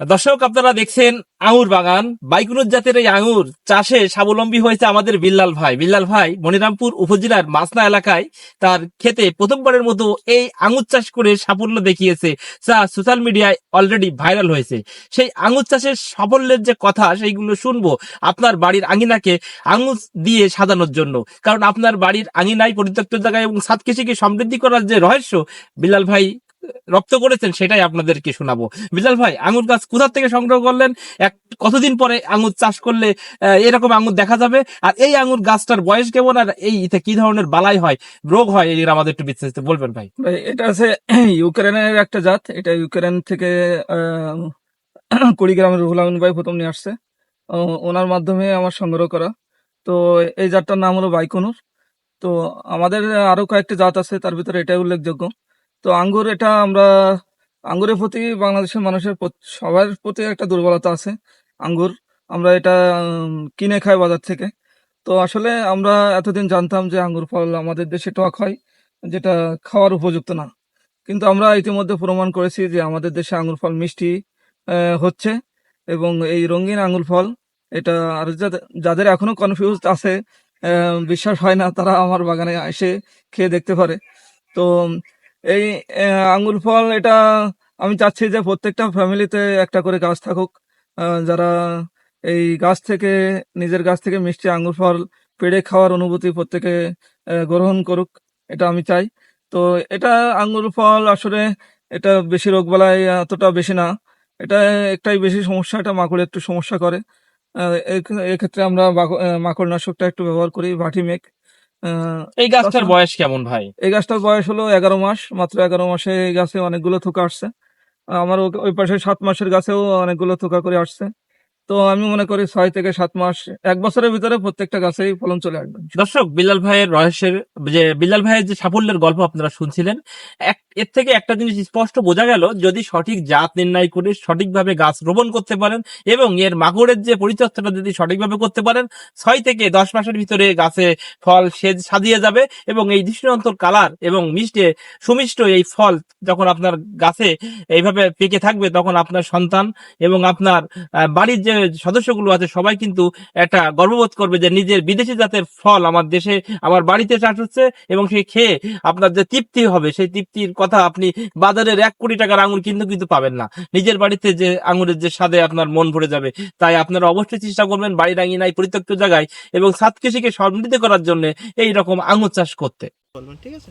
দর্শক, আপনারা দেখছেন আঙুর বাগান। বাইকুনুর জাতের এই আঙুর চাষে স্বাবলম্বী হয়েছে আমাদের বিল্লাল ভাই। বিল্লাল ভাই মনিরামপুর উপজেলার মাসনা এলাকায় তার খেতে প্রথমবারের মতো এই আঙুর চাষ করে সাফল্য দেখিয়েছে, যা সোশ্যাল মিডিয়ায় অলরেডি ভাইরাল হয়েছে। সেই আঙুর চাষের সাফল্যের যে কথা, সেইগুলো শুনব আপনার বাড়ির আঙিনাকে আঙুর দিয়ে সাজানোর জন্য। কারণ আপনার বাড়ির আঙিনায় পরিত্যক্ত জায়গায় এবং সাত কৃষিকে সমৃদ্ধি করার যে রহস্য, বিল্লাল ভাই রপ্ত করেছেন সেটাই আপনাদেরকে শোনাবো। বিলাল ভাই, আঙুর গাছ কোথা থেকে সংগ্রহ করলেন? এক, কতদিন পরে আঙুর চাষ করলে এরকম আঙুর দেখা যাবে? আর এই আঙুর গাছটার বয়স কেমন আর এই কি ধরনের বালাই হয়, রোগ হয় এই আমাদের একটু বিস্তারিত বলবেন ভাই। এটা আছে ইউক্রেনের একটা জাত। এটা ইউক্রেন থেকে কুড়িগ্রামের রুহুল আমিন ভাই প্রথম নিয়ে আসছে। ওনার মাধ্যমে আমার সংগ্রহ করা। তো, এই জাতটার নাম হলো বাইকনুর। তো, আমাদের আরও কয়েকটি জাত আছে, তার ভিতরে এটাই উল্লেখযোগ্য। তো আঙ্গুর এটা আমরা, আঙ্গুরের প্রতি বাংলাদেশের মানুষের সবার প্রতি একটা দুর্বলতা আছে। আঙ্গুর আমরা এটা কিনে খাই বাজার থেকে। তো আসলে আমরা এতদিন জানতাম যে আঙ্গুর ফল আমাদের দেশে টক হয়, যেটা খাওয়ার উপযুক্ত না। কিন্তু আমরা ইতিমধ্যে প্রমাণ করেছি যে আমাদের দেশে আঙ্গুর ফল মিষ্টি হচ্ছে। এবং এই রঙিন আঙ্গুর ফল, এটা আর যাদের- এখনও কনফিউজ আছে বিশ্বাস হয় না তারা আমার বাগানে এসে খেয়ে দেখতে পারে। তো এই আহ, আঙ্গুর ফল এটা আমি চাচ্ছি যে প্রত্যেকটা ফ্যামিলিতে একটা করে গাছ থাকুক। যারা এই গাছ থেকে নিজের গাছ থেকে মিষ্টি আঙ্গুর ফল পেড়ে খাওয়ার অনুভূতি প্রত্যেকে গ্রহণ করুক এটা আমি চাই। তো এটা আঙ্গুর ফল আসলে এটা বেশি রোগবালাই এতটা বেশি না। এটা একটাই বেশি সমস্যা এটা মাকড় একটু সমস্যা করে। এক্ষেত্রে আমরা আহ, মাকড়নাশকটা একটু ব্যবহার করি ভাটি মেক। এই গাছটার। বয়স কেমন ভাই এই গাছটার বয়স হলো এগারো মাস মাত্র এগারো মাসে এই গাছে অনেকগুলো থোকা আসছে আমার ওই পাশে সাত মাসের গাছেও অনেকগুলো থোকা করে আসছে তো আমি মনে করি ছয় থেকে সাত মাস, এক বছরের ভিতরে প্রত্যেকটা গাছেই ফলন চলে আসবে। দর্শক, বিল্লাল ভাইয়ের রহস্যের, যে বিল্লাল ভাইয়ের যে সাফল্যের গল্প আপনারা শুনছিলেন এর থেকে একটা জিনিস স্পষ্ট বোঝা গেল, যদি সঠিক জাত নির্ণয় করে সঠিকভাবে গাছ রোপণ করতে পারেন এবং এর মাকড়ের যে পরিচর্যাটা যদি সঠিকভাবে করতে পারেন, ছয় থেকে দশ মাসের ভিতরে গাছে ফল সেজ, সাজিয়ে যাবে এবং এই দৃষ্টিনন্তর কালার এবং মিষ্টে, সুমিষ্ট এই ফল যখন আপনার গাছে এইভাবে পেকে থাকবে, তখন আপনার সন্তান এবং আপনার বাড়ির যে সদস্যগুলো আছে, সবাই কিন্তু একটা গর্ববোধ করবে যে নিজের বিদেশি জাতের ফল আমার দেশে, আমার বাড়িতে চাষ হচ্ছে এবং সেই খেয়ে আপনার যে তৃপ্তি হবে, সেই তৃপ্তির কথা আপনি বাজারের এক কোটি টাকার আঙুর কিন্তু কিন্তু পাবেন না। নিজের বাড়িতে যে আঙুরের যে স্বাদে আপনার মন ভরে যাবে, তাই আপনারা অবশ্যই চেষ্টা করবেন বাড়ির আঙিনায় পরিত্যক্ত জায়গায় এবং সাত কৃষিকে সমৃদ্ধ করার জন্য এই রকম আঙুর চাষ করতে। ঠিক আছে।